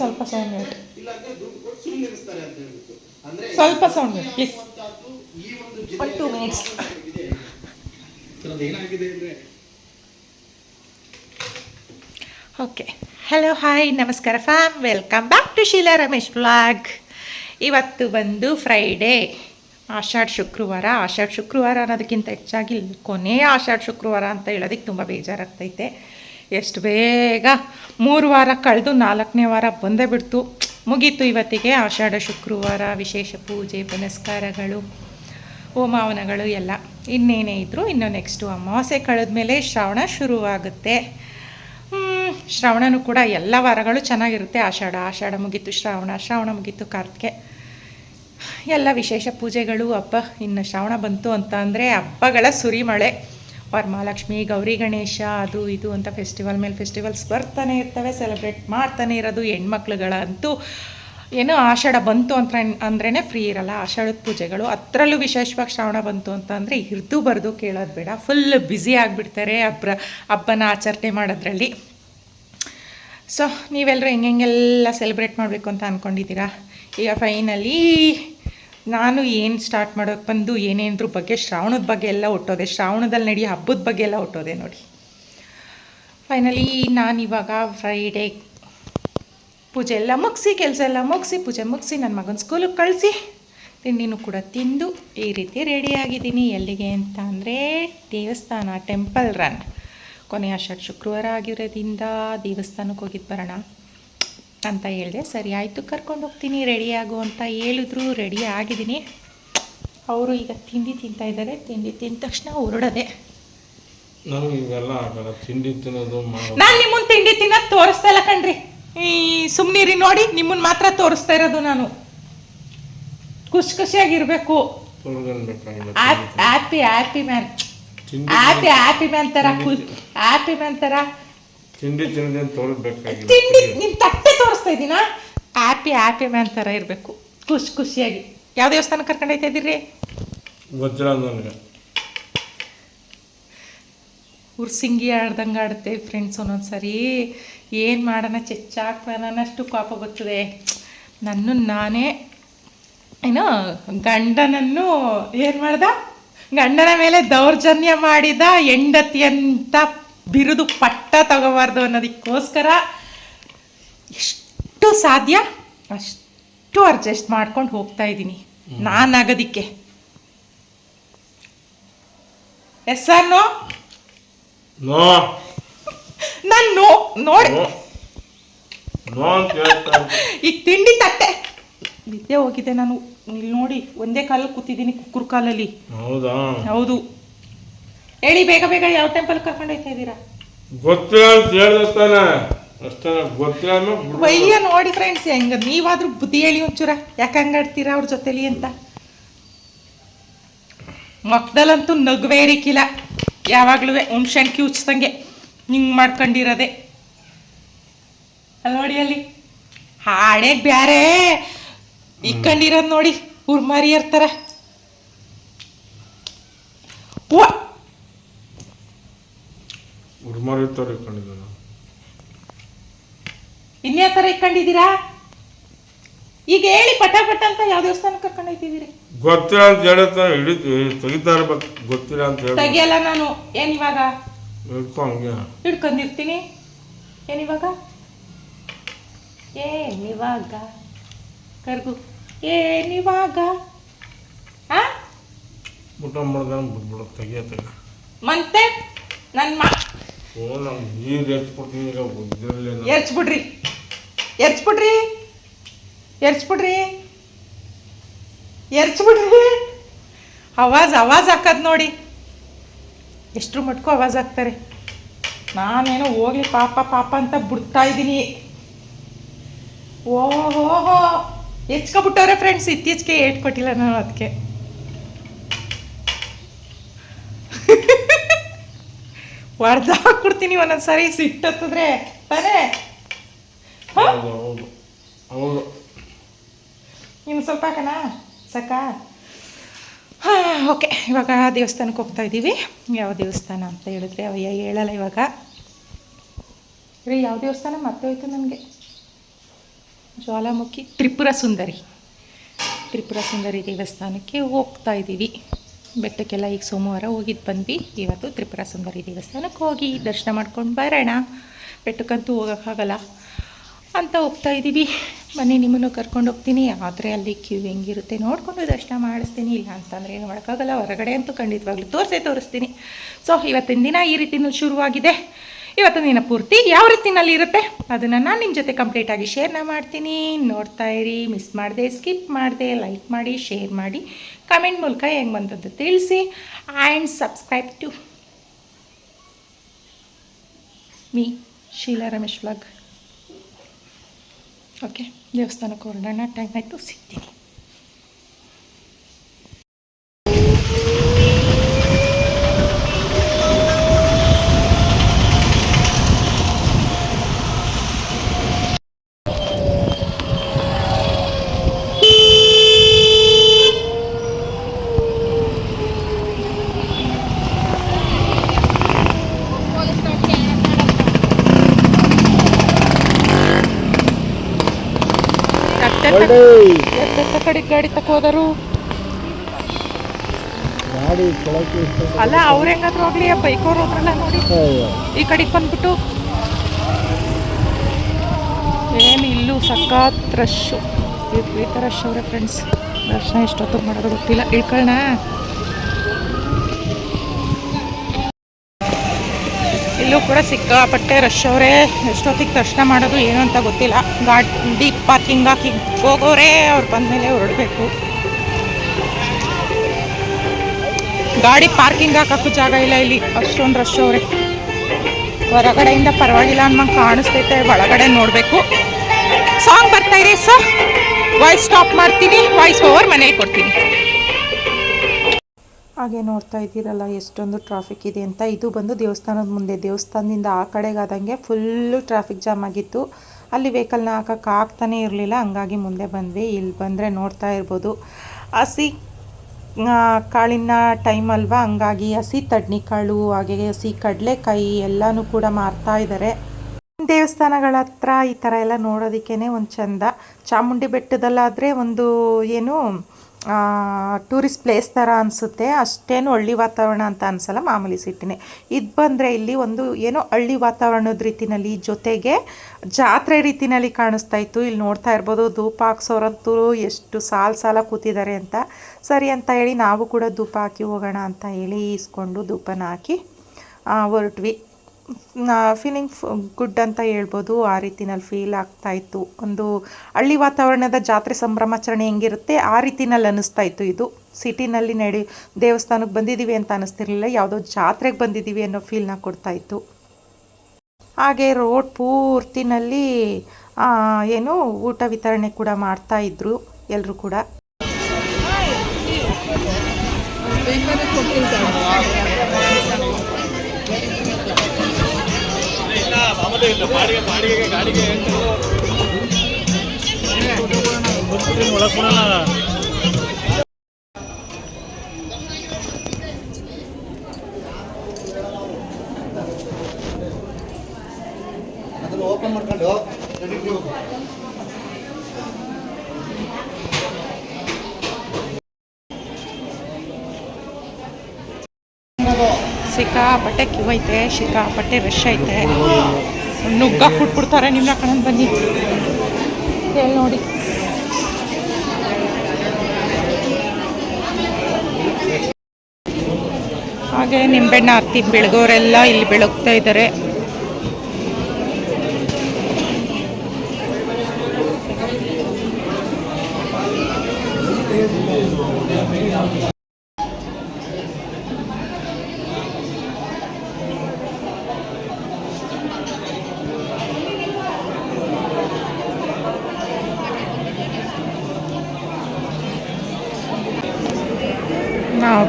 ಸ್ವಲ್ಪ ಸೌಂಡ್ ಮಾಡಿ ಇಲ್ಲಾಂದ್ರೆ ದುಡ್ಡು ಕೊಟ್ಟು ಸುಮ್ಮನಿರಿಸ್ತಾರೆ ಅಂತ ಹೇಳ್ಬಿಟ್ಟು. ಅಂದ್ರೆ ಸ್ವಲ್ಪ ಸೌಂಡ್ ಮಾಡಿ ಪ್ಲೀಸ್ ಒನ್ ಟೂ ಮಿನಿಟ್ಸ್ ಏನಾಗಿದೆ ಅಂದ್ರೆ ಓಕೆ ಹಲೋ ಹಾಯ್ ನಮಸ್ಕಾರ fam welcome back to Sheela Ramesh blog ಇವತ್ತು ಬಂದು ಫ್ರೈಡೇ ಆಷಾಢ ಶುಕ್ರವಾರ. ಆಷಾಢ ಶುಕ್ರವಾರ ಅನ್ನೋದಕ್ಕಿಂತ ಹೆಚ್ಚಾಗಿ ಕೊನೆಯ ಆಷಾಢ ಶುಕ್ರವಾರ ಅಂತ ಹೇಳೋದಕ್ಕೆ ತುಂಬ ಬೇಜಾರಾಗ್ತೈತೆ. ಎಷ್ಟು ಬೇಗ ಮೂರು ವಾರ ಕಳೆದು ನಾಲ್ಕನೇ ವಾರ ಬಂದೇ ಬಿಡ್ತು. ಮುಗೀತು ಇವತ್ತಿಗೆ ಆಷಾಢ, ಶುಕ್ರವಾರ, ವಿಶೇಷ ಪೂಜೆ, ಪುನಸ್ಕಾರಗಳು ಹೋಮಾವನಗಳು ಎಲ್ಲ. ಇನ್ನೇನೇ ಇದ್ದರೂ ಇನ್ನು ನೆಕ್ಸ್ಟು ಅಮಾವಾಸ್ಯೆ ಕಳೆದ ಮೇಲೆ ಶ್ರಾವಣ ಶುರುವಾಗುತ್ತೆ. ಶ್ರಾವಣನೂ ಕೂಡ ಎಲ್ಲ ವಾರಗಳು ಚೆನ್ನಾಗಿರುತ್ತೆ. ಆಷಾಢ ಆಷಾಢ ಮುಗೀತು, ಶ್ರಾವಣ ಶ್ರಾವಣ ಮುಗೀತು, ಕಾರ್ತಿಕೆ. ಎಲ್ಲ ವಿಶೇಷ ಪೂಜೆಗಳು, ಹಬ್ಬ, ಇನ್ನು ಶ್ರಾವಣ ಬಂತು ಅಂತ ಅಂದರೆ ಹಬ್ಬಗಳ ಸುರಿಮಳೆ. ವರಮಹಾಲಕ್ಷ್ಮಿ ಗೌರಿ ಗಣೇಶ, ಅದು ಇದು ಅಂತ ಫೆಸ್ಟಿವಲ್ ಮೇಲೆ ಫೆಸ್ಟಿವಲ್ಸ್ ಬರ್ತಾನೆ ಇರ್ತವೆ ಸೆಲೆಬ್ರೇಟ್ ಮಾಡ್ತಾನೆ ಇರೋದು ಹೆಣ್ಮಕ್ಳುಗಳಂತೂ. ಏನೋ ಆಷಾಢ ಬಂತು ಅಂತ ಅಂದ್ರೇ ಫ್ರೀ ಇರಲ್ಲ. ಆಷಾಢದ ಪೂಜೆಗಳು ಅದರಲ್ಲೂ ವಿಶೇಷವಾಗಿ ಶ್ರಾವಣ ಬಂತು ಅಂತ ಅಂದರೆ ಇರ್ದು ಬರೆದು ಕೇಳೋದು ಬೇಡ. ಫುಲ್ ಬ್ಯುಸಿ ಆಗಿಬಿಡ್ತಾರೆ ಹಬ್ಬ ಹಬ್ಬನ ಆಚರಣೆ ಮಾಡೋದ್ರಲ್ಲಿ. ಸೊ ನೀವೆಲ್ಲರೂ ಹೆಂಗೆಲ್ಲ ಸೆಲೆಬ್ರೇಟ್ ಮಾಡಬೇಕು ಅಂತ ಅಂದ್ಕೊಂಡಿದ್ದೀರಾ ಈಗ ಫೈನಲಿ ನಾನು ಏನು ಸ್ಟಾರ್ಟ್ ಮಾಡೋಕ್ಕೆ ಬಂದು ಏನೇನ್ರ ಬಗ್ಗೆ, ಶ್ರಾವಣದ ಬಗ್ಗೆ ಎಲ್ಲ ಹುಟ್ಟೋದೆ ಶ್ರಾವಣದಲ್ಲಿ ನಡಿ ಹಬ್ಬದ ಬಗ್ಗೆ ಎಲ್ಲ ಹುಟ್ಟೋದೆ ನೋಡಿ. ಫೈನಲಿ ನಾನಿವಾಗ ಫ್ರೈಡೇ ಪೂಜೆ ಎಲ್ಲ ಮುಗಿಸಿ, ಕೆಲಸ ಎಲ್ಲ ಮುಗಿಸಿ, ಪೂಜೆ ಮುಗಿಸಿ ನನ್ನ ಮಗನ ಸ್ಕೂಲಿಗೆ ಕಳಿಸಿ, ತಿಂಡಿನೂ ಕೂಡ ತಿಂದು ಈ ರೀತಿ ರೆಡಿಯಾಗಿದ್ದೀನಿ ಎಲ್ಲಿಗೆ ಅಂತ ಅಂದರೆ ದೇವಸ್ಥಾನ ಟೆಂಪಲ್ ರನ್ ಕೊನೆಯ ಆಷಾಢ ಶುಕ್ರವಾರ ಆಗಿರೋದ್ರಿಂದ ದೇವಸ್ಥಾನಕ್ಕೆ ಹೋಗಿದ್ದು ಬರೋಣ. ಅಂತ ಹೇಳಿದೆ ಸರಿ ಆಯಿತು ಕರ್ಕೊಂಡು ಹೋಗ್ತೀನಿ ರೆಡಿ ಆಗು ಅಂತ ಹೇಳಿದ್ರು ರೆಡಿ ಆಗಿದ್ದೀನಿ. ಅವರು ಈಗ ತಿಂಡಿ ತಿಂತಾ ಇದ್ದಾರೆ ತಿಂಡಿ ತಿಂದ ತಕ್ಷಣ ಹೊರಡದೆ. ನಾನು ಇವೆಲ್ಲ ಆಗಲ್ಲ ತಿಂಡಿ ತಿನ್ನೋದು ನಾನು ನಿಮ್ಮನ್ನ ತಿಂಡಿ ತಿನ್ನೋದು ತೋರಿಸ್ತಾ ಇಲ್ಲ ಕಣ್ರಿ. ಈ ಸುಮ್ಮನಿರಿ ನೋಡಿ ನಿಮ್ಮನ್ನ ಮಾತ್ರ ತೋರಿಸ್ತಾ ಇರೋದು ನಾನು. ಖುಷಿ ಖುಷಿಯಾಗಿರ್ಬೇಕು. Happy happy man happy happy man ತರ ಹ್ಯಾಪಿ ಮ್ಯಾನ್ ಥರ ತಿಂಡಿ ತಿನ್ನೋದೇನು ತೋರಿಸ್ಬೇಕಾಗಿಲ್ಲ ತಿಂಡಿ ನಿನ್ನ ತಟ್ಟೆ ತೋರಿಸ್ತಾ ಇದ್ದೀನಾ ಹ್ಯಾಪಿ ಹ್ಯಾಪಿ ಮ್ಯಾನ್ ಥರ ಇರಬೇಕು. ಖುಷಿ ಖುಷಿಯಾಗಿ. ಯಾವ ದೇವಸ್ಥಾನ ಕರ್ಕೊಂಡು ಹೋಗ್ತಾ ಇದ್ದೀರಿ? ಗೊತ್ತಿಲ್ಲ ನನಗೆ. ಉರ್ಸಿಂಗಿ ಆಡ್ದಂಗೆ ಆಡುತ್ತೆ ಫ್ರೆಂಡ್ಸ್ ಒಂದೊಂದು ಸರಿ ಏನು ಮಾಡೋಣ ಚೆಚ್ಚಾಕ್ತಾನಷ್ಟು ಕೋಪ ಬರ್ತದೆ. ನನ್ನ ನಾನೇ ಏನು ಗಂಡನನ್ನು ಏನು ಮಾಡ್ದ? ಗಂಡನ ಮೇಲೆ ದೌರ್ಜನ್ಯ ಮಾಡಿದ ಹೆಂಡತಿ ಅಂತ ಬಿರುದು ಪಟ್ಟ ತಗೋಬಾರ್ದು ಅನ್ನೋದಕ್ಕೋಸ್ಕರ ಎಷ್ಟು ಸಾಧ್ಯ? ಅಷ್ಟು ಅಡ್ಜಸ್ಟ್ ಮಾಡ್ಕೊಂಡು ಹೋಗ್ತಾ ಇದ್ದೀನಿ. ನಾನಾಗೋದಿಕ್ಕೆ. ಎಸ್ ಆರ್ ನೋ ನೋ ನಾನು ನೋ ನೋಡಿ. ಈಗ ತಿಂಡಿ ತಟ್ಟೆ. ನಿದ್ದೆ ಹೋಗಿದೆ ನಾನು. ಇಲ್ಲಿ ನೋಡಿ ಒಂದೇ ಕಾಲಲ್ಲಿ ಕೂತಿದ್ದೀನಿ ಕುಕ್ಕುರ್ ಕಾಲಲ್ಲಿ. ಹೌದು. ಹೇಳಿ ಬೇಗ ಬೇಗ ಯಾವ ಟೆಂಪಲ್ ಕರ್ಕೊಂಡು ಹೋಗ್ತಾ ಇದ್ದೀರಾ? ಗೊತ್ತಿಲ್ಲ ಅಂತ ಹೇಳ್ದೆ ತಾನೆ. ಅಷ್ಟೇ ಗೊತ್ತಿಲ್ಲ ಅಂದ್ರೆ ಬಿಡು. ವಯ್ಯ ನೋಡಿ ಫ್ರೆಂಡ್ಸ್ ಹೆಂಗ ನೀವಾದ್ರೂ ಬುದ್ಧಿ ಹೇಳಿ ಒಂಚೂರ. ಯಾಕೆ ಹಂಗಾಡ್ತೀರಾ ಅವ್ರ ಜೊತೆಲಿ ಅಂತ? ಮಕ್ಕದಲ್ಲಂತೂ ನಗುವೇರಿಕಿಲ್ಲ. ಯಾವಾಗ್ಲೂ ಹುಣ್ಶಂಕಿ ಕಿವುಚ್ದಂಗೆ ಹಿಂಗ್ ಮಾಡ್ಕೊಂಡಿರೋದೆ. ಅಲ್ಲಿ ನೋಡಿ ಅಲ್ಲಿ. ಹಾಡೇ ಬ್ಯಾರೆ. ಇಕ್ಕಂಡಿರೋದ್ ನೋಡಿ ಉರ್ಮಾರಿಯರ್ ಥರ ವಾ ಉರ್ಮಾರಿ ಇರ್ತಾರೆ ಕಂಡಿದ್ದೆ ನಾನು ಇನ್ಯಾ ಥರ ಇಕ್ಕೊಂಡಿದ್ದೀರಾ ಈಗ ಹೇಳಿ ಪಟ ಪಟ ಅಂತ ಯಾವ ದೇವಸ್ಥಾನಕ್ಕೆ ಕರ್ಕೊಂಡು ಹೋಗ್ತಿದ್ದೀರಿ ಗೊತ್ತಿಲ್ಲ ಅಂತ ಹೇಳುತ್ತಾ ಹಿಡಿತೀವಿ ತೆಗಿತಾ ಇರ್ಬೇಕು ಗೊತ್ತಿಲ್ಲ ಅಂತ ಹೇಳಿ ತೆಗಿಯಲ್ಲ ನಾನು. ಏನ್ ಇವಾಗ? ಹಿಡ್ಕೊ ಹಂಗೆ. ಹಿಡ್ಕೊಂಡಿರ್ತೀನಿ. ಏನಿವಾಗ ಏನಿವಾಗ ಕರ್ಗು ಏನಿವಾಗ ಆ? ಊಟ ಮಾಡ್ದಾನ ಬಿಡ್ಬಿಡ ತೆಗಿಯತ್ತೆ. ತೆಗ ಮತ್ತೆ? ನನ್ನ ಮಾ ಓ ನಾವು ನೀರು ಎತ್ಬಿಡ್ತೀನಿ ಈಗ ಬುದ್ಧಿರಲಿ ಎರ್ಚ್ಬಿಡ್ರಿ. ಎರ್ಚ್ಬಿಡ್ರಿ. ಎರ್ಚ್ಬಿಡ್ರಿ. ಎರ್ಚ್ಬಿಡ್ರಿ. ಅವಾಜ್ ಅವಾಜ್ ಹಾಕದ್ ನೋಡಿ. ಎಷ್ಟ್ರ ಮಟ್ಕು ಅವಾಜ್ ಹಾಕ್ತಾರೆ. ನಾನೇನೋ ಹೋಗ್ಲಿ ಪಾಪ ಪಾಪ ಅಂತ ಬಿಡ್ತಾ ಇದ್ದೀನಿ. ಓಹೋ ಹೆಚ್ಕೊಬಿಟ್ಟವ್ರೆ ಫ್ರೆಂಡ್ಸ್ ಇತ್ತೀಚೆಗೆ ಹೇಳ್ಕೊಟ್ಟಿಲ್ಲ ನಾನು ಅದಕ್ಕೆ. ಹೊಡ್ದು ಹಾಕ್ಬಿಡ್ತೀನಿ ಒಂದೊಂದು ಸಾರಿ ಸಿಟ್ಟತ್ತಿದ್ರೆ ತಾನೇ ಹೌದು ಇನ್ನು ಸ್ವಲ್ಪ ಕಣ ಸಾಕ? ಹಾಂ ಓಕೆ. ಇವಾಗ ದೇವಸ್ಥಾನಕ್ಕೆ ಹೋಗ್ತಾ ಇದ್ದೀವಿ. ಯಾವ ದೇವಸ್ಥಾನ ಅಂತ ಹೇಳಿದ್ರೆ ಅವಯ್ಯ ಹೇಳಲ್ಲ ಇವಾಗ. ರೀ ಯಾವ ದೇವಸ್ಥಾನ? ಮತ್ತೆ ಹೋಯ್ತು ನನಗೆ. ಜ್ವಾಲಾಮುಖಿ ತ್ರಿಪುರ ಸುಂದರಿ. ತ್ರಿಪುರ ಸುಂದರಿ ದೇವಸ್ಥಾನಕ್ಕೆ ಹೋಗ್ತಾ ಇದ್ದೀವಿ. ಬೆಟ್ಟಕ್ಕೆಲ್ಲ ಈಗ ಸೋಮವಾರ ಹೋಗಿದ್ದು ಬಂದ್ವಿ. ಇವತ್ತು ತ್ರಿಪುರ ಸುಂದರಿ ದೇವಸ್ಥಾನಕ್ಕೆ ಹೋಗಿ ದರ್ಶನ ಮಾಡ್ಕೊಂಡು ಬರೋಣ. ಬೆಟ್ಟಕ್ಕಂತೂ ಹೋಗೋಕ್ಕಾಗಲ್ಲ ಅಂತ ಹೋಗ್ತಾ ಇದ್ದೀವಿ ಬನ್ನಿ, ನಿಮ್ಮನ್ನು ಕರ್ಕೊಂಡು ಹೋಗ್ತೀನಿ. ಆದರೆ ಅಲ್ಲಿ ಕ್ಯೂ ಹೆಂಗಿರುತ್ತೆ ನೋಡಿಕೊಂಡು ದರ್ಶನ ಮಾಡಿಸ್ತೀನಿ. ಇಲ್ಲ ಅಂತಂದರೆ ಏನು ಮಾಡೋಕ್ಕಾಗಲ್ಲ. ಹೊರಗಡೆ ಅಂತೂ ಖಂಡಿತವಾಗ್ಲೂ ತೋರಿಸೇ ತೋರಿಸ್ತೀನಿ. ಸೊ ಇವತ್ತಿನ ದಿನ ಈ ರೀತಿ ಶುರುವಾಗಿದೆ. ಇವತ್ತು ದಿನ ಪೂರ್ತಿ ಯಾವ ರೀತಿನಲ್ಲಿ ಇರುತ್ತೆ? ಅದನ್ನು ನಾನು ನಿಮ್ಮ ಜೊತೆ ಕಂಪ್ಲೀಟಾಗಿ ಶೇರ್ನ ಮಾಡ್ತೀನಿ. ನೋಡ್ತಾ ಇರಿ. ಮಿಸ್ ಮಾಡಿದೆ ಸ್ಕಿಪ್ ಮಾಡಿದೆ ಲೈಕ್ ಮಾಡಿ ಶೇರ್ ಮಾಡಿ. ಕಮೆಂಟ್ ಮೂಲಕ ಹೆಂಗೆ ಬಂದದ್ದು ತಿಳಿಸಿ and subscribe to me Sheela Ramesh vlog okay ದೇವಸ್ಥಾನಕ್ಕೆ ಹೊರಡೋಣ. ಟೈಮ್ ಆಯಿತು. ಸಿಗ್ತೀನಿ. ಕಡೆ ಗಾಡಿ ತಕ್ಕ ಹೋದರು. ಅಲ್ಲ ಅವ್ರ ಹೆಂಗಾದ್ರು ಹೋಗ್ಲಿ ಬೈಕ್ ಅವ್ರು ಹೋದ್ರಲ್ಲ ನೋಡಿ. ಈ ಕಡೆಗೆ ಬಂದ್ಬಿಟ್ಟು. ಏನು ಇಲ್ಲೂ ಸಖತ್ ರಶ್ಶು ಈ ರಶ್ ಅವರೇ ಫ್ರೆಂಡ್ಸ್ ದರ್ಶನ ಎಷ್ಟೊತ್ತಿಗೆ ಮಾಡೋದು ಗೊತ್ತಿಲ್ಲ. ಇಳ್ಕೊಳ್ಳೋಣ ಇಲ್ಲೂ ಕೂಡ ಸಿಕ್ಕಾಪಟ್ಟೆ ರಶ್ ಅವರೇ ಎಷ್ಟೊತ್ತಿಗೆ ದರ್ಶನ ಮಾಡೋದು ಏನು ಅಂತ ಗೊತ್ತಿಲ್ಲ. ಗಾಡಿ ಪಾರ್ಕಿಂಗ್ ಹಾಕಿ ಹೋಗೋರೇ ಅವ್ರು ಬಂದಮೇಲೆ ಹೊರಡಬೇಕು. ಗಾಡಿ ಪಾರ್ಕಿಂಗ್ ಹಾಕೋಕ್ಕೂ ಜಾಗ ಇಲ್ಲ ಇಲ್ಲಿ. ಅಷ್ಟೊಂದು ರಶ್ ಅವರೇ. ಹೊರಗಡೆಯಿಂದ ಪರವಾಗಿಲ್ಲ ಅನ್ನಂಗೆ ಕಾಣಿಸ್ತೈತೆ. ಒಳಗಡೆ ನೋಡಬೇಕು. ಸಾಂಗ್ ಬರ್ತಾ ಇದೆ ಸರ್ ವಾಯ್ಸ್ ಸ್ಟಾಪ್ ಮಾಡ್ತೀನಿ. ವಾಯ್ಸ್ ಓವರ್ ಮನೆಗೆ ಕೊಡ್ತೀನಿ. ಹಾಗೆ ನೋಡ್ತಾ ಇದ್ದೀರಲ್ಲ, ಎಷ್ಟೊಂದು ಟ್ರಾಫಿಕ್ ಇದೆ ಅಂತ. ಇದು ಬಂದು ದೇವಸ್ಥಾನದ ಮುಂದೆ. ದೇವಸ್ಥಾನದಿಂದ ಆ ಕಡೆಗಾದಂಗೆ ಫುಲ್ಲು ಟ್ರಾಫಿಕ್ ಜಾಮ್ ಆಗಿತ್ತು. ಅಲ್ಲಿ ವೆಹಿಕಲ್ನ ಹಾಕಕ್ಕೆ ಆಗ್ತಾನೆ ಇರಲಿಲ್ಲ. ಹಂಗಾಗಿ ಮುಂದೆ ಬಂದ್ವಿ. ಇಲ್ಲಿ ಬಂದರೆ ನೋಡ್ತಾ ಇರ್ಬೋದು. ಹಸಿ ಕಾಳಿನ ಟೈಮ್ ಅಲ್ವಾ? ಹಂಗಾಗಿ ಹಸಿ ತಡ್ನಿಕಾಳು ಹಾಗೆ ಹಸಿ ಕಡಲೆಕಾಯಿ ಎಲ್ಲನೂ ಕೂಡ ಮಾರ್ತಾ ಇದ್ದಾರೆ ದೇವಸ್ಥಾನಗಳ ಹತ್ರ ಈ ಥರ ಎಲ್ಲ ನೋಡೋದಕ್ಕೇ ಒಂದು ಚಂದ. ಚಾಮುಂಡಿ ಬೆಟ್ಟದಲ್ಲಾದರೆ ಒಂದು, ಏನು ಟೂರಿಸ್ಟ್ ಪ್ಲೇಸ್ ಥರ ಅನಿಸುತ್ತೆ. ಅಷ್ಟೇನು ಹಳ್ಳಿ ವಾತಾವರಣ ಅಂತ ಅನಿಸಲ್ಲ, ಮಾಮೂಲಿ ಸಿಟಿನೇ. ಇದು ಬಂದರೆ ಇಲ್ಲಿ ಒಂದು ಏನೋ ಹಳ್ಳಿ ವಾತಾವರಣದ ರೀತಿನಲ್ಲಿ ಜೊತೆಗೆ ಜಾತ್ರೆ ರೀತಿನಲ್ಲಿ ಕಾಣಿಸ್ತಾ ಇತ್ತು. ಇಲ್ಲಿ ನೋಡ್ತಾ ಇರ್ಬೋದು, ಧೂಪ ಹಾಕ್ಸೋರಂತೂ ಎಷ್ಟು ಸಾಲು ಸಾಲ ಕೂತಿದ್ದಾರೆ ಅಂತ. ಸರಿ ಅಂತ ಹೇಳಿ ನಾವು ಕೂಡ ಧೂಪ ಹಾಕಿ ಹೋಗೋಣ ಅಂತ ಹೇಳಿ ಈಸ್ಕೊಂಡು ಧೂಪನ ಹಾಕಿ ಹೊರಟ್ವಿ. ಫೀಲಿಂಗ್ ಗುಡ್ ಅಂತ ಹೇಳ್ಬೋದು. ಆ ರೀತಿನಲ್ಲಿ ಫೀಲ್ ಆಗ್ತಾ ಇತ್ತು. ಒಂದು ಹಳ್ಳಿ ವಾತಾವರಣದ ಜಾತ್ರೆ ಸಂಭ್ರಮಾಚರಣೆ ಹೆಂಗಿರುತ್ತೆ, ಆ ರೀತಿನಲ್ಲಿ ಅನ್ನಿಸ್ತಾ ಇತ್ತು ಇದು. ಸಿಟಿನಲ್ಲಿ ನಡಿ, ದೇವಸ್ಥಾನಕ್ಕೆ ಬಂದಿದ್ದೀವಿ ಅಂತ ಅನ್ನಿಸ್ತಿರ್ಲಿಲ್ಲ. ಯಾವುದೋ ಜಾತ್ರೆಗೆ ಬಂದಿದ್ದೀವಿ ಅನ್ನೋ ಫೀಲ್ನ ಕೊಡ್ತಾ ಇತ್ತು. ಹಾಗೆ ರೋಡ್ ಪೂರ್ತಿನಲ್ಲಿ ಏನು ಊಟ ವಿತರಣೆ ಕೂಡ ಮಾಡ್ತಾ ಇದ್ರು ಎಲ್ಲರೂ ಕೂಡ. ಅದನ್ನು ಓಪನ್ ಮಾಡ್ಕೊಂಡು ನಡೀತೀವಿ ಹೋಗು. ಸಿಕ್ಕಾಪಟ್ಟೆ ಕ್ಯೂ ಐತೆ ಸಿಕ್ಕಾಪಟ್ಟೆ ರಶ್ ಐತೆ. ನುಗ್ಗ ಕೊಟ್ಬಿಡ್ತಾರೆ ನಿಮ್ಮ ಕಣಂದು ಬನ್ನಿ. ಹೇಳಿ ನೋಡಿ. ಹಾಗೆ ನಿಂಬೆಹಣ್ಣು ಹತ್ತಿ ಬೆಳಗೋರೆಲ್ಲ ಇಲ್ಲಿ ಬೆಳಗ್ತಾ ಇದ್ದಾರೆ.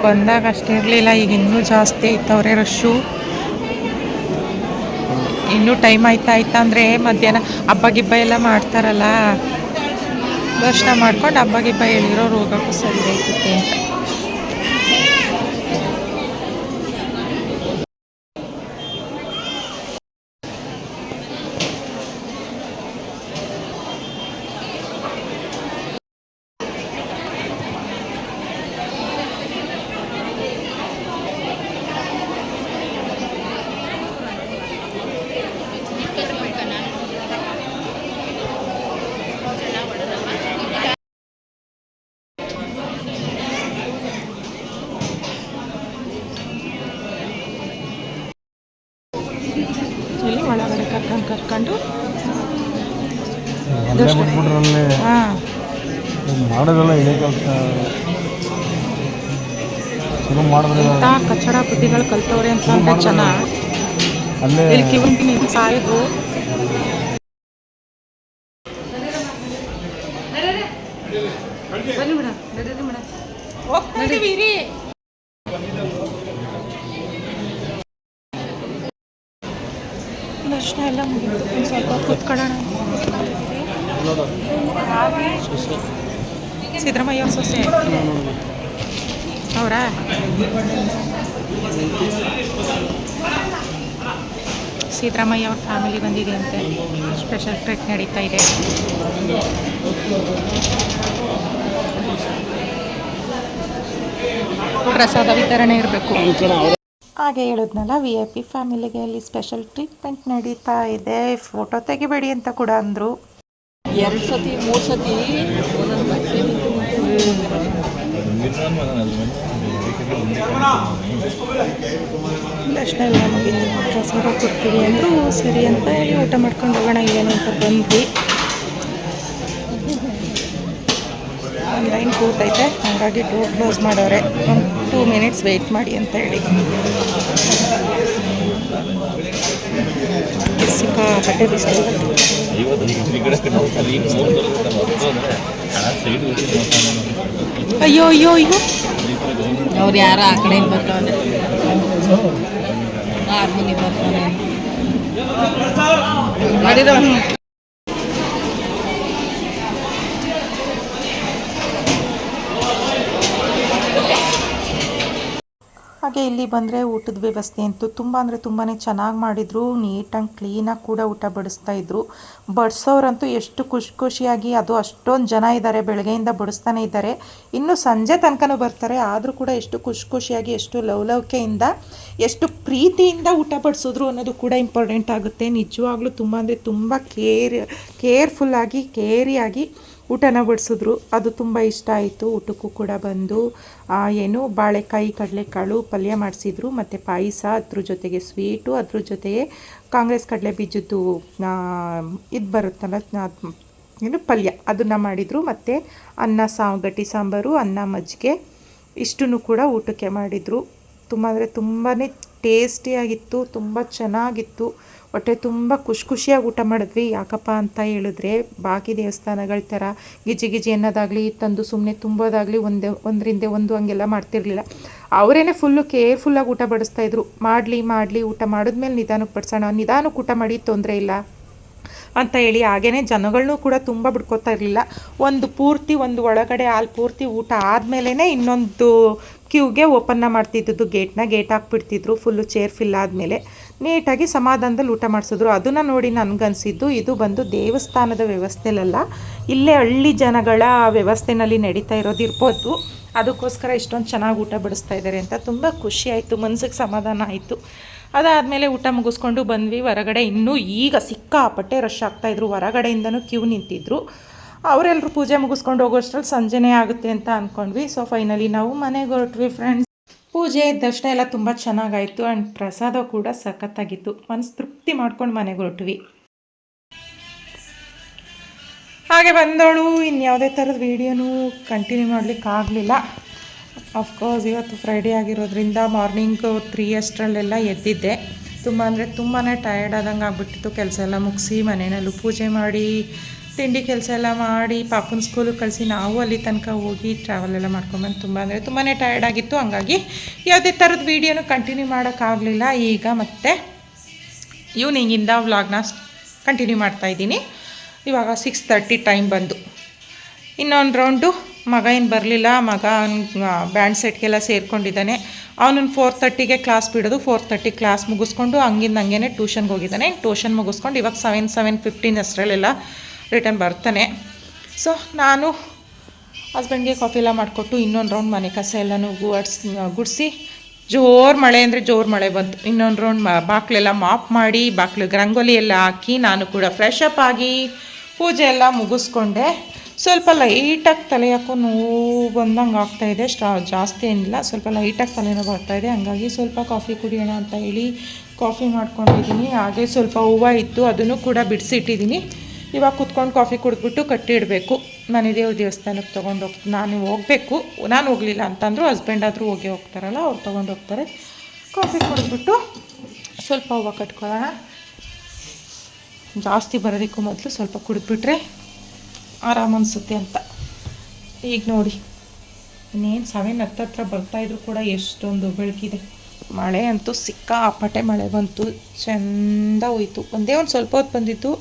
ಬಂದಾಗ ಅಷ್ಟೇ ಇರಲಿಲ್ಲ. ಈಗ ಇನ್ನೂ ಜಾಸ್ತಿ ಐತವ್ರೆ ರಶ್ಶು ಇನ್ನೂ ಟೈಮ್ ಆಯ್ತಾ ಆಯ್ತಾ ಅಂದರೆ ಮಧ್ಯಾಹ್ನ ಹಬ್ಬ, ಗಿಬ್ಬ ಎಲ್ಲ ಮಾಡ್ತಾರಲ್ಲ. ದರ್ಶನ ಮಾಡ್ಕೊಂಡು ಹಬ್ಬ, ಗಿಬ್ಬ ಹೇಳಿರೋ ರೋಗಕ್ಕೂ ಸರಿ ಆಯ್ತೈತೆ ಅಂತ. ಅಲ್ಲೇ ಇಲ್ಲಿ ಕಿವಂಗಿ ಸಾಯೋದು. ಹೋಗ್ತಿದೀವಿ ರೀ ದರ್ಶನ ಎಲ್ಲ ಮುಗಿತು. ಒಂದು ಸ್ವಲ್ಪ ಕೂತ್ಕೊಳ್ಳೋಣ. ಸಿದ್ದರಾಮಯ್ಯ ಅವ್ರ ಸೊಸೆ. ಅವರಾ? ಸಿದ್ದರಾಮಯ್ಯ ಅವ್ರ ಫ್ಯಾಮಿಲಿ ಬಂದಿದೆ ಅಂತೆ. ಸ್ಪೆಷಲ್ ಟ್ರೆಕ್ ನಡೀತಾ ಇದೆ. ಪ್ರಸಾದ ವಿತರಣೆ ಇರಬೇಕು. ಹಾಗೆ ಹೇಳಿದ್ನಲ್ಲ ವಿ ಐ ಪಿ ಫ್ಯಾಮಿಲಿಗೆ ಅಲ್ಲಿ ಸ್ಪೆಷಲ್ ಟ್ರೀಟ್ಮೆಂಟ್ ನಡೀತಾ ಇದೆ. ಫೋಟೋ ತೆಗಿಬೇಡಿ ಅಂತ ಕೂಡ ಅಂದರು. ಎರಡು ಸತಿ ಮೂರು ಸತಿ ಒಂದೊಂದು ಇಲ್ಲ ಎಲ್ಲ ಮುಗಿತು ಪ್ರಸಾದ ಕೊಡ್ತೀವಿ ಅಂದರು, ಸರಿ ಅಂತ ಹೇಳಿ ಊಟ ಮಾಡ್ಕೊಂಡು ಹೋಗೋಣ ಏನು ಅಂತ ಬಂದ್ವಿ. ಒಂದು ಲೈನ್ ಕೂತೈತೆ ಹಾಗಾಗಿ ಡೋರ್ ಕ್ಲೋಸ್ ಮಾಡೋರೆ. ಒಂದು ಟೂ ಮಿನಿಟ್ಸ್ ವೆಯ್ಟ್ ಮಾಡಿ ಅಂತ ಹೇಳಿ. ಸಿಕ್ಕಾಪಟ್ಟೆ ಅಯ್ಯೋ ಅಯ್ಯೋ ಅಯ್ಯೋ. ಅವ್ರು ಯಾರೋ ಆ ಕಡೆಯಿಂದ ಬರ್ತಾವೆ ಆರ್ಮಿನಿ ಬರ್ತಾನೆ ಹಾಗೆ ಇಲ್ಲಿ ಬಂದರೆ ಊಟದ ವ್ಯವಸ್ಥೆ ಅಂತೂ ತುಂಬ ಅಂದರೆ ತುಂಬಾ ಚೆನ್ನಾಗಿ ಮಾಡಿದರು ನೀಟಾಗಿ ಕ್ಲೀನಾಗಿ ಕೂಡ ಊಟ ಬಡಿಸ್ತಾ ಇದ್ರು. ಬಡಿಸೋರಂತೂ ಎಷ್ಟು ಖುಷಿ ಖುಷಿಯಾಗಿ ಅದು ಅಷ್ಟೊಂದು ಜನ ಇದ್ದಾರೆ ಬೆಳಗ್ಗೆಯಿಂದ ಬಡಿಸ್ತಾನೆ ಇದ್ದಾರೆ ಇನ್ನು ಸಂಜೆ ತನಕನೂ ಬರ್ತಾರೆ, ಆದರೂ ಕೂಡ ಎಷ್ಟು ಖುಷಿ ಖುಷಿಯಾಗಿ, ಎಷ್ಟು ಲವಲವಿಕೆಯಿಂದ ಎಷ್ಟು ಪ್ರೀತಿಯಿಂದ ಊಟ ಬಡಿಸಿದ್ರು ಅನ್ನೋದು ಕೂಡ ಇಂಪಾರ್ಟೆಂಟ್ ಆಗುತ್ತೆ. ನಿಜವಾಗ್ಲೂ ತುಂಬ ಅಂದರೆ ತುಂಬ ಕೇರ್ ಕೇರ್ಫುಲ್ಲಾಗಿ ಕೇರಿಯಾಗಿ ಊಟನ ಬಡಿಸಿದ್ರು. ಅದು ತುಂಬ ಇಷ್ಟ ಆಯಿತು. ಊಟಕ್ಕೂ ಕೂಡ ಬಂದು ಏನು ಬಾಳೆಕಾಯಿ, ಕಡಲೆಕಾಳು ಪಲ್ಯ ಮಾಡಿಸಿದ್ರು. ಮತ್ತು ಪಾಯಸ, ಅದ್ರ ಜೊತೆಗೆ ಸ್ವೀಟು ಅದ್ರ ಜೊತೆಗೆ ಕಾಂಗ್ರೆಸ್ ಕಡಲೆ ಬೀಜದ್ದು ಇದು ಬರುತ್ತಲ್ಲ ಏನು ಪಲ್ಯ. ಅದನ್ನು ಮಾಡಿದರು. ಮತ್ತು ಅನ್ನ ಸಾ ಗಟ್ಟಿ ಸಾಂಬಾರು, ಅನ್ನ ಮಜ್ಜಿಗೆ ಇಷ್ಟು ಕೂಡ ಊಟಕ್ಕೆ ಮಾಡಿದರು. ತುಂಬ ಅಂದರೆ ತುಂಬಾ ಟೇಸ್ಟಿಯಾಗಿತ್ತು ತುಂಬ ಚೆನ್ನಾಗಿತ್ತು. ಹೊಟ್ಟೆ ತುಂಬ ಖುಷಿ ಖುಷಿಯಾಗಿ ಊಟ ಮಾಡಿದ್ವಿ. ಯಾಕಪ್ಪ ಅಂತ ಹೇಳಿದ್ರೆ ಬಾಕಿ ದೇವಸ್ಥಾನಗಳ ಥರ ಗಿಜಿ ಗಿಜಿ ಅನ್ನೋದಾಗಲಿ ತಂದು ಸುಮ್ಮನೆ ತುಂಬೋದಾಗಲಿ ಒಂದೇ, ಒಂದರಿಂದ ಒಂದು ಹಂಗೆಲ್ಲ ಮಾಡ್ತಿರ್ಲಿಲ್ಲ. ಅವರೇನೆ ಫುಲ್ಲು ಕೇರ್ಫುಲ್ಲಾಗಿ ಊಟ ಬಡಿಸ್ತಾಯಿದ್ರು ಮಾಡಲಿ ಮಾಡಲಿ, ಊಟ ಮಾಡಿದ್ಮೇಲೆ ನಿಧಾನಕ್ಕೆ ಬಡಿಸೋಣ ನಿಧಾನಕ್ಕೆ ಊಟ ಮಾಡಿ, ತೊಂದರೆ ಇಲ್ಲ ಅಂತ ಹೇಳಿ ಹಾಗೇ ಜನಗಳನ್ನೂ ಕೂಡ ತುಂಬ ಬಿಡ್ಕೋತಾ ಇರಲಿಲ್ಲ. ಒಂದು ಪೂರ್ತಿ ಒಂದು ಒಳಗಡೆ ಹಾಲು ಪೂರ್ತಿ ಊಟ ಆದಮೇಲೆ ಇನ್ನೊಂದು ಕ್ಯೂಗೆ ಓಪನ್ನ ಮಾಡ್ತಿದ್ದು ಗೇಟ್ನ, ಗೇಟ್ ಹಾಕ್ಬಿಡ್ತಿದ್ರು ಫುಲ್ಲು ಚೇರ್ ಫಿಲ್ ಆದಮೇಲೆ. ನೀಟಾಗಿ ಸಮಾಧಾನದಲ್ಲಿ ಊಟ ಮಾಡಿಸಿದ್ರು. ಅದನ್ನು ನೋಡಿ ನನಗನ್ಸಿದ್ದು, ಇದು ಬಂದು ದೇವಸ್ಥಾನದ ವ್ಯವಸ್ಥೆಲಲ್ಲ, ಇಲ್ಲೇ ಹಳ್ಳಿ ಜನಗಳ ವ್ಯವಸ್ಥೆನಲ್ಲಿ ನಡೀತಾ ಇರೋದು ಇರ್ಬೋದು. ಅದಕ್ಕೋಸ್ಕರ ಇಷ್ಟೊಂದು ಚೆನ್ನಾಗಿ ಊಟ ಬಡಿಸ್ತಾ ಇದ್ದಾರೆ ಅಂತ ತುಂಬ ಖುಷಿ ಆಯಿತು, ಮನ್ಸಿಗೆ ಸಮಾಧಾನ ಆಯಿತು. ಅದಾದಮೇಲೆ ಊಟ ಮುಗಿಸ್ಕೊಂಡು ಬಂದ್ವಿ. ಹೊರಗಡೆ ಇನ್ನೂ ಈಗ ಸಿಕ್ಕಾಪಟ್ಟೆ ರಶ್ ಆಗ್ತಾಯಿದ್ರು ಹೊರಗಡೆಯಿಂದನೂ ಕ್ಯೂ ನಿಂತಿದ್ರು. ಅವರೆಲ್ಲರೂ ಪೂಜೆ ಮುಗಿಸ್ಕೊಂಡು ಹೋಗೋಷ್ಟ್ರಲ್ಲಿ ಸಂಜೆನೇ ಆಗುತ್ತೆ ಅಂತ ಅಂದ್ಕೊಂಡ್ವಿ ಸೊ ಫೈನಲಿ ನಾವು ಮನೆಗೆ ಹೊರಟ್ವಿ ಫ್ರೆಂಡ್ಸ್ ಪೂಜೆ ದರ್ಶನ ಎಲ್ಲ ತುಂಬ ಚೆನ್ನಾಗಾಯಿತು ಆ್ಯಂಡ್ ಪ್ರಸಾದ ಕೂಡ ಸಖತ್ತಾಗಿತ್ತು. ಮನಸ್ಸು ತೃಪ್ತಿ ಮಾಡ್ಕೊಂಡು ಮನೆಗೆ ಹೊರಟ್ವಿ. ಹಾಗೆ ಬಂದವಳು ಇನ್ಯಾವುದೇ ಥರದ ವೀಡಿಯೋನೂ ಕಂಟಿನ್ಯೂ ಮಾಡಲಿಕ್ಕೆ ಆಗಲಿಲ್ಲ. ಅಫ್ಕೋರ್ಸ್ ಇವತ್ತು ಫ್ರೈಡೇ ಆಗಿರೋದ್ರಿಂದ ಮಾರ್ನಿಂಗ್ ತ್ರೀ ಅಷ್ಟರಲ್ಲೆಲ್ಲ ಎದ್ದಿದ್ದೆ. ತುಂಬ ಅಂದರೆ ತುಂಬಾ ಟಯರ್ಡ್ ಆದಂಗೆ ಆಗ್ಬಿಟ್ಟಿತ್ತು. ಕೆಲಸ ಎಲ್ಲ ಮುಗಿಸಿ ಮನೆಯಲ್ಲೂ ಪೂಜೆ ಮಾಡಿ ತಿಂಡಿ ಕೆಲಸ ಎಲ್ಲ ಮಾಡಿ ಪಾಪುನ ಸ್ಕೂಲಿಗೆ ಕಳಿಸಿ ನಾವು ಅಲ್ಲಿ ತನಕ ಹೋಗಿ ಟ್ರಾವೆಲ್ ಎಲ್ಲ ಮಾಡ್ಕೊಂಬಂದು ತುಂಬ ಅಂದರೆ ತುಂಬಾ ಟಯರ್ಡ್ ಆಗಿತ್ತು. ಹಂಗಾಗಿ ಯಾವುದೇ ಥರದ ವೀಡಿಯೋನು ಕಂಟಿನ್ಯೂ ಮಾಡೋಕ್ಕಾಗಲಿಲ್ಲ ಈಗ ಮತ್ತೆ ಈವ್ನಿಂಗಿಂದ ವ್ಲಾಗ್ನ ಕಂಟಿನ್ಯೂ ಮಾಡ್ತಾಯಿದ್ದೀನಿ ಇವಾಗ ಸಿಕ್ಸ್ ತರ್ಟಿ ಟೈಮ್ ಬಂದು. ಇನ್ನೊಂದು ರೌಂಡು ಮಗ ಏನು ಬರಲಿಲ್ಲ. ಮಗ ಅವ್ನ ಬ್ಯಾಂಡ್ ಸೆಟ್ಗೆಲ್ಲ ಸೇರಿಕೊಂಡಿದ್ದಾನೆ. ಅವನು ಫೋರ್ ತರ್ಟಿಗೆ ಕ್ಲಾಸ್ ಬಿಡೋದು. ಫೋರ್ ತರ್ಟಿ ಕ್ಲಾಸ್ ಮುಗಿಸ್ಕೊಂಡು ಹಂಗಿಂದ ಹಂಗೇನೆ ಟ್ಯೂಷನ್ಗೆ ಹೋಗಿದ್ದಾನೆ. ಟ್ಯೂಷನ್ ಮುಗಿಸ್ಕೊಂಡು ಇವಾಗ ಸೆವೆನ್ ಸೆವೆನ್ ಫಿಫ್ಟೀನ್ ಅಷ್ಟರಲ್ಲೆಲ್ಲ ರಿಟರ್ನ್ ಬರ್ತಾನೆ. ಸೊ ನಾನು ಹಸ್ಬೆಂಡ್ಗೆ ಕಾಫಿ ಎಲ್ಲ ಮಾಡಿಕೊಟ್ಟು ಇನ್ನೊಂದು ರೌಂಡ್ ಮನೆ ಕಸ ಎಲ್ಲನೂ ಗುಡ್ಸ್, ಗುಡಿಸಿ, ಜೋರು ಮಳೆ ಅಂದರೆ ಜೋರು ಮಳೆ ಬಂತು. ಇನ್ನೊಂದು ರೌಂಡ್ ಬಾಕ್ಲೆಲ್ಲ ಮಾಪ್ ಮಾಡಿ, ಬಾಕ್ಲು ರಂಗೋಲಿ ಎಲ್ಲ ಹಾಕಿ ನಾನು ಕೂಡ ಫ್ರೆಶ್ ಅಪ್ ಆಗಿ ಪೂಜೆ ಎಲ್ಲ ಮುಗಿಸ್ಕೊಂಡೆ. ಸ್ವಲ್ಪ ಲೈಟಾಗಿ ತಲೆ ಯಾಕೋ ನೋವು ಬಂದಂಗೆ ಆಗ್ತಾಯಿದೆ ಸ್ಟಾ, ಜಾಸ್ತಿ ಏನಿಲ್ಲ. ಸ್ವಲ್ಪ ಲೈಟಾಗಿ ಬರ್ತಾ ಬರ್ತಾಯಿದೆ ಹಂಗಾಗಿ ಸ್ವಲ್ಪ ಕಾಫಿ ಕುಡಿಯೋಣ ಅಂತ ಹೇಳಿ ಕಾಫಿ ಮಾಡ್ಕೊಂಡಿದ್ದೀನಿ. ಹಾಗೆ ಸ್ವಲ್ಪ ಹೂವು ಇತ್ತು, ಅದನ್ನು ಕೂಡ ಬಿಡಿಸಿಟ್ಟಿದ್ದೀನಿ. ಇವಾಗ ಕುತ್ಕೊಂಡು ಕಾಫಿ ಕುಡಿದ್ಬಿಟ್ಟು ಕಟ್ಟಿಡಬೇಕು ಮನೆ ದೇವ್ರ ದೇವಸ್ಥಾನಕ್ಕೆ ತೊಗೊಂಡು ಹೋಗ್ತ, ನಾನು ಹೋಗಬೇಕು. ನಾನು ಹೋಗಲಿಲ್ಲ ಅಂತಂದರೂ ಹಸ್ಬೆಂಡ್ ಆದರೂ ಹೋಗಿ ಹೋಗ್ತಾರಲ್ಲ, ಅವ್ರು ತೊಗೊಂಡು ಹೋಗ್ತಾರೆ. ಕಾಫಿ ಕುಡಿದ್ಬಿಟ್ಟು ಸ್ವಲ್ಪ ಹೂವ ಕಟ್ಕೊಳ್ಳೋಣ. ಜಾಸ್ತಿ ಬರೋದಕ್ಕೂ ಮೊದಲು ಸ್ವಲ್ಪ ಕುಡಿದ್ಬಿಟ್ರೆ ಆರಾಮ ಅನಿಸುತ್ತೆ ಅಂತ. ಈಗ ನೋಡಿ, ಇನ್ನೇನು ಸೆವೆನ್ ಹತ್ತತ್ರ ಬರ್ತಾಯಿದ್ರು ಕೂಡ ಎಷ್ಟೊಂದು ಬೆಳಕಿದೆ. ಮಳೆ ಅಂತೂ ಸಿಕ್ಕಾಪಟ್ಟೆ ಮಳೆ ಬಂತು, ಚೆಂದ ಹೋಯಿತು. ಒಂದೇ ಒಂದು ಸ್ವಲ್ಪ ಹೊತ್ತು ಬಂದಿತ್ತು.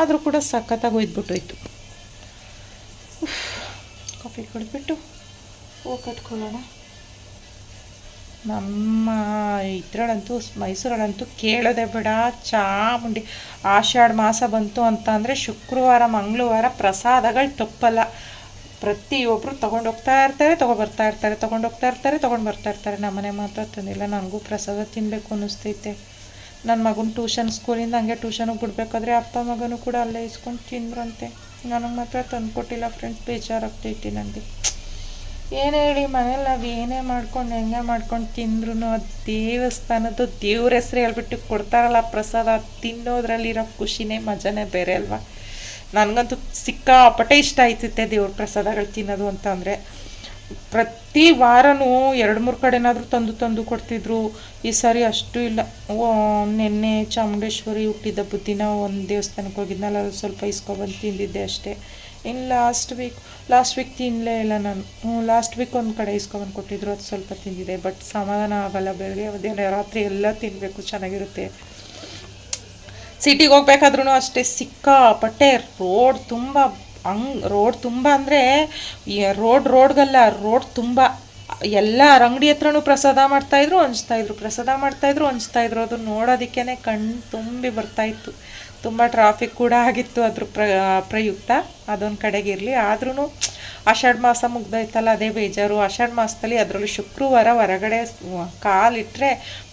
ಆದರೂ ಕೂಡ ಸಖತ್ತಾಗಿ ಒಯ್ದ್ಬಿಟ್ಟೋಯ್ತು. ಕಾಫಿ ಕುಡಿದ್ಬಿಟ್ಟು ಹೋ ಕಟ್ಕೊಳ್ಳೋಣ ನಮ್ಮ ಇದ್ರಲ್ಲಂತೂ ಮೈಸೂರಲ್ಲಂತೂ ಕೇಳೋದೇ ಬೇಡ. ಚಾಮುಂಡಿ ಆಷಾಢ ಮಾಸ ಬಂತು ಅಂತ ಅಂದರೆ ಶುಕ್ರವಾರ, ಮಂಗಳವಾರ ಪ್ರಸಾದಗಳು ತಪ್ಪಲ್ಲ. ಪ್ರತಿಯೊಬ್ಬರು ತೊಗೊಂಡು ಹೋಗ್ತಾ ಇರ್ತಾರೆ ತೊಗೊಬರ್ತಾ ಇರ್ತಾರೆ, ತೊಗೊಂಡು ಹೋಗ್ತಾ ಇರ್ತಾರೆ, ತೊಗೊಂಡು ಬರ್ತಾ ಇರ್ತಾರೆ. ನಮ್ಮನೆ ಮಾತ್ರ ತಂದಿಲ್ಲ. ನನಗೂ ಪ್ರಸಾದ ತಿನ್ನಬೇಕು ಅನ್ನಿಸ್ತೈತೆ. ನನ್ನ ಮಗನ ಟ್ಯೂಷನ್ ಸ್ಕೂಲಿಂದ ಹಂಗೆ ಟ್ಯೂಷನಿಗೆ ಬಿಡಬೇಕಾದ್ರೆ ಅಪ್ಪ ಮಗನೂ ಕೂಡ ಅಲ್ಲೇ ಇಸ್ಕೊಂಡು ತಿಂದ್ರಂತೆ. ನನಗೆ ಮಾತ್ರ ತಂದುಕೊಟ್ಟಿಲ್ಲ ಫ್ರೆಂಡ್ಸ್ ಬೇಜಾರಾಗ್ತೈತಿ ನನಗೆ ಏನು ಹೇಳಿ ಮನೇಲಿ ನಾವು ಏನೇ ಮಾಡ್ಕೊಂಡು ಹೆಂಗೆ ಮಾಡ್ಕೊಂಡು ತಿಂದ್ರೂ ಅದು ದೇವಸ್ಥಾನದ್ದು ದೇವ್ರ ಹೆಸ್ರು ಹೇಳ್ಬಿಟ್ಟು ಕೊಡ್ತಾರಲ್ಲ ಪ್ರಸಾದ ತಿನ್ನೋದ್ರಲ್ಲಿರೋ ಖುಷಿನೇ ಮಜಾನೇ ಬೇರೆ ಅಲ್ವಾ? ನನಗಂತೂ ಸಿಕ್ಕಾಪಟ್ಟೆ ಇಷ್ಟ ಆಯ್ತಿತ್ತೆ ದೇವ್ರ ಪ್ರಸಾದಗಳು ತಿನ್ನೋದು ಅಂತ ಅಂದರೆ. ಪ್ರತಿ ವಾರನೂ ಎರಡು ಮೂರು ಕಡೆನಾದರೂ ತಂದು ತಂದು ಕೊಡ್ತಿದ್ರು. ಈ ಸಾರಿ ಅಷ್ಟು ಇಲ್ಲ. ನಿನ್ನೆ ಚಾಮುಂಡೇಶ್ವರಿ ಹುಟ್ಟಿದ ಬುದ್ಧಿನ ಒಂದು ದೇವಸ್ಥಾನಕ್ಕೆ ಹೋಗಿದ್ನಲ್ಲ ಅದು ಸ್ವಲ್ಪ ಇಸ್ಕೊಬಂದು ತಿಂದಿದ್ದೆ ಅಷ್ಟೇ. ಇನ್ನು ಲಾಸ್ಟ್ ವೀಕ್ ಲಾಸ್ಟ್ ವೀಕ್ ತಿನ್ನಲೇ ಇಲ್ಲ ನಾನು. ಲಾಸ್ಟ್ ವೀಕ್ ಒಂದು ಕಡೆ ಇಸ್ಕೊಬಂದು ಕೊಟ್ಟಿದ್ರು, ಅದು ಸ್ವಲ್ಪ ತಿಂದಿದೆ ಬಟ್ ಸಮಾಧಾನ ಆಗಲ್ಲ, ಬೆಳಗ್ಗೆ ಮಧ್ಯಾಹ್ನ ರಾತ್ರಿ ಎಲ್ಲ ತಿನ್ನಬೇಕು ಚೆನ್ನಾಗಿರುತ್ತೆ. ಸಿಟಿಗೆ ಹೋಗ್ಬೇಕಾದ್ರೂ ಅಷ್ಟೇ ಸಿಕ್ಕಾಪಟ್ಟೆ ರೋಡ್ ತುಂಬ ಹಂಗ್ ರೋಡ್ ತುಂಬ ಅಂದರೆ ರೋಡ್ ರೋಡ್ಗಲ್ಲ, ರೋಡ್ ತುಂಬ, ಎಲ್ಲ ಅಂಗಡಿ ಹತ್ರನೂ ಪ್ರಸಾದ ಮಾಡ್ತಾಯಿದ್ರು ಹಂಚ್ತಾಯಿದ್ರು ಪ್ರಸಾದ ಮಾಡ್ತಾಯಿದ್ರು ಹಂಚ್ತಾಯಿದ್ರು ಅದು ನೋಡೋದಕ್ಕೇ ಕಣ್ಣು ತುಂಬಿ ಬರ್ತಾಯಿತ್ತು ತುಂಬ ಟ್ರಾಫಿಕ್ ಕೂಡ ಆಗಿತ್ತು ಅದ್ರ ಪ್ರ ಪ್ರಯುಕ್ತ. ಅದೊಂದು ಕಡೆಗಿರಲಿ. ಆದ್ರೂ ಆಷಾಢ ಮಾಸ ಮುಗ್ದೈತಲ್ಲ ಅದೇ ಬೇಜಾರು. ಆಷಾಢ ಮಾಸದಲ್ಲಿ ಅದರಲ್ಲೂ ಶುಕ್ರವಾರ ಹೊರಗಡೆ ಕಾಲಿಟ್ಟರೆ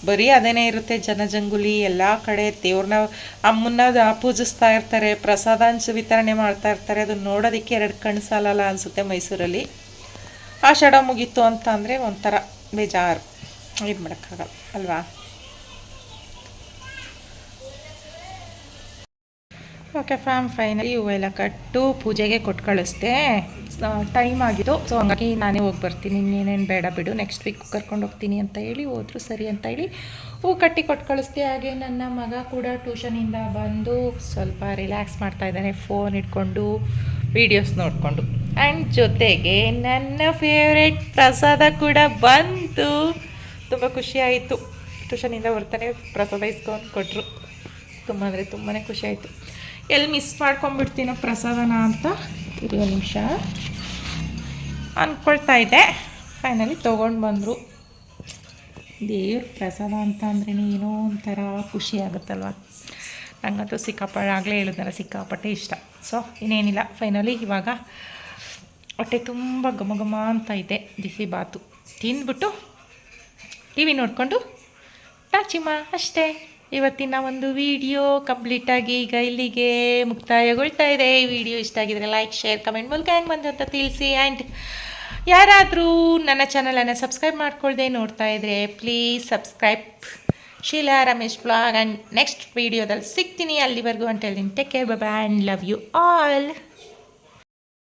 ಬರೀ ಅದೇನೇ ಇರುತ್ತೆ ಜನಜಂಗುಲಿ ಎಲ್ಲ ಕಡೆ ದೇವ್ರನ್ನ, ಅಮ್ಮನ್ನ ಪೂಜಿಸ್ತಾ ಇರ್ತಾರೆ ಪ್ರಸಾದ ಹಂಚು ವಿತರಣೆ ಮಾಡ್ತಾ ಇರ್ತಾರೆ. ಅದನ್ನ ನೋಡೋದಕ್ಕೆ ಎರಡು ಕಣ್ಣು ಸಾಲಲ್ಲ ಅನಿಸುತ್ತೆ ಮೈಸೂರಲ್ಲಿ. ಆಷಾಢ ಮುಗೀತು ಅಂತ ಅಂದರೆ ಒಂಥರ ಬೇಜಾರು. ಏನು ಮಾಡೋಕ್ಕಾಗಲ್ಲ, ಅಲ್ವಾ? ಓಕೆ ಫ್ಯಾಮ್ ಫೈನಲಿ ಹೂವೆಲ್ಲ ಕಟ್ಟು ಪೂಜೆಗೆ ಕೊಟ್ಟು ಕಳಿಸ್ದೆ ಟೈಮ್ ಆಗಿದ್ದು ಸೊ ಹಂಗಾಗಿ ನಾನೇ ಹೋಗಿ ಬರ್ತೀನಿ. ಇನ್ನೇನೇನು ಬೇಡ ಬಿಡು. ನೆಕ್ಸ್ಟ್ ವೀಕ್ ಕರ್ಕೊಂಡು ಹೋಗ್ತೀನಿ ಅಂತ ಹೇಳಿ ಹೋದ್ರು ಸರಿ ಅಂತ ಹೇಳಿ ಹೂ ಕಟ್ಟಿ ಕೊಟ್ಟು ಕಳಿಸ್ದೆ ಹಾಗೆ ನನ್ನ ಮಗ ಕೂಡ ಟ್ಯೂಷನಿಂದ ಬಂದು ಸ್ವಲ್ಪ ರಿಲ್ಯಾಕ್ಸ್ ಮಾಡ್ತಾ ಇದ್ದಾನೆ. ಫೋನ್ ಇಟ್ಕೊಂಡು ವೀಡಿಯೋಸ್ ನೋಡಿಕೊಂಡು. ಆ್ಯಂಡ್ ಜೊತೆಗೆ ನನ್ನ ಫೇವ್ರೆಟ್ ಪ್ರಸಾದ ಕೂಡ ಬಂತು. ತುಂಬ ಖುಷಿಯಾಯಿತು ಟ್ಯೂಷನಿಂದ ಬರ್ತಾನೆ ಪ್ರಸಾದ ಇಸ್ಕೊಂಡು ಕೊಟ್ಟರು ತುಂಬ ಅಂದರೆ ತುಂಬಾ ಖುಷಿಯಾಯಿತು ಎಲ್ಲಿ ಮಿಸ್ ಮಾಡ್ಕೊಂಬಿಡ್ತೀನೋ ಪ್ರಸಾದನ ಅಂತ. ಇರುವ ನಿಮಿಷ. ಅಂದ್ಕೊಳ್ತಾ ಇದ್ದೆ. ಫೈನಲಿ ತೊಗೊಂಡು ಬಂದರು. ದೇವ್ರ ಪ್ರಸಾದ ಅಂತ ಅಂದ್ರೆ ಏನೋ ಒಂಥರ ಖುಷಿ ಆಗುತ್ತಲ್ವ? ನನಗಂತೂ ಸಿಕ್ಕಾಪಟ್ಟೆ ಆಗಲೇ ಹೇಳಿದ್ನಲ್ಲ ಸಿಕ್ಕಾಪಟ್ಟೆ ಇಷ್ಟ. ಸೊ ಇನ್ನೇನಿಲ್ಲ. ಫೈನಲಿ ಇವಾಗ ಹೊಟ್ಟೆ ತುಂಬ ಘಮ ಘಮ ಅಂತ ಇದೆ ಬಿಸಿ ಬಾತು. ತಿಂದ್ಬಿಟ್ಟು ಟಿ ವಿ ನೋಡಿಕೊಂಡು ಟಾಚಿಮ್ಮ ಅಷ್ಟೇ. ಇವತ್ತಿನ ಒಂದು ವಿಡಿಯೋ ಕಂಪ್ಲೀಟಾಗಿ ಈಗ ಇಲ್ಲಿಗೆ ಮುಕ್ತಾಯಗೊಳ್ತಾ ಇದೆ. ಈ ವಿಡಿಯೋ ಇಷ್ಟ ಆಗಿದ್ರೆ ಲೈಕ್ ಶೇರ್ ಕಮೆಂಟ್ ಮೂಲಕ ಹೆಂಗೆ ಬಂತು ಅಂತ ತಿಳಿಸಿ. ಆ್ಯಂಡ್ ಯಾರಾದರೂ ನನ್ನ ಚಾನಲನ್ನು ಸಬ್ಸ್ಕ್ರೈಬ್ ಮಾಡ್ಕೊಳ್ದೆ ನೋಡ್ತಾ ಇದ್ದರೆ please subscribe Sheela Ramesh blog and next ವೀಡಿಯೋದಲ್ಲಿ ಸಿಗ್ತೀನಿ ಅಲ್ಲಿವರೆಗೂ. ಅಂತ ಹೇಳ್ತೀನಿ take care bye and love you all